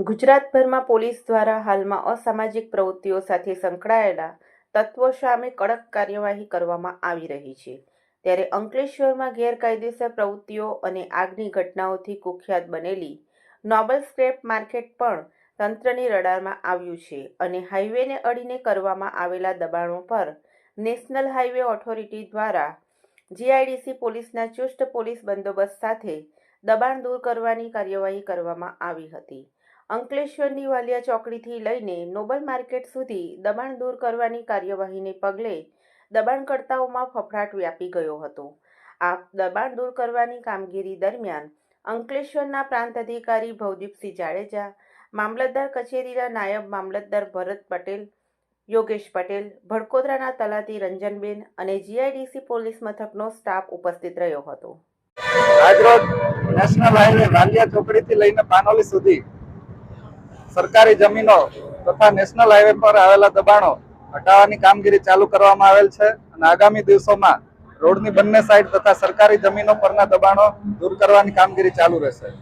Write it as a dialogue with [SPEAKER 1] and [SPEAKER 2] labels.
[SPEAKER 1] ગુજરાતભરમાં પોલીસ દ્વારા હાલમાં અસામાજિક પ્રવૃત્તિઓ સાથે સંકળાયેલા તત્વો સામે કડક કાર્યવાહી કરવામાં આવી રહી છે. ત્યારે અંકલેશ્વરમાં ગેરકાયદેસર પ્રવૃત્તિઓ અને આગની ઘટનાઓથી કુખ્યાત બનેલી નોબલ સ્ક્રેપ માર્કેટ પણ તંત્રની રડારમાં આવ્યું છે અને હાઈવેને અડીને કરવામાં આવેલા દબાણો પર નેશનલ હાઈવે ઓથોરિટી દ્વારા જીઆઈડીસી પોલીસના ચુસ્ત પોલીસ બંદોબસ્ત સાથે દબાણ દૂર કરવાની કાર્યવાહી કરવામાં આવી હતી. અંકલેશ્વરની વાલિયા ચોકડીથી લઈને નોબલ માર્કેટ સુધી દબાણ દૂર કરવાની કાર્યવાહીને પગલે દબાણકર્તાઓમાં ફફડાટ વ્યાપી ગયો હતો. આ દબાણ દૂર કરવાની કામગીરી દરમિયાન અંકલેશ્વરના પ્રાંત અધિકારી ભવદીપસિંહ જાડેજા, મામલતદાર કચેરીના નાયબ મામલતદાર ભરત પટેલ, યોગેશ પટેલ, ભડકોદરાના તલાટી રંજનબેન અને જીઆઈડીસી પોલીસ મથકનો સ્ટાફ ઉપસ્થિત રહ્યો હતો.
[SPEAKER 2] આજરોજ નેશનલ હાઈવે વાલિયા ચોકડીથી લઈને પાનોલી સુધી સરકારી જમીનો તથા નેશનલ હાઈવે પર આવેલા દબાણો હટાવવાની કામગીરી ચાલુ કરવામાં આવેલ છે અને આગામી દિવસોમાં રોડની બંને સાઈડ તથા સરકારી જમીનો પરના દબાણો દૂર કરવાની કામગીરી ચાલુ રહેશે.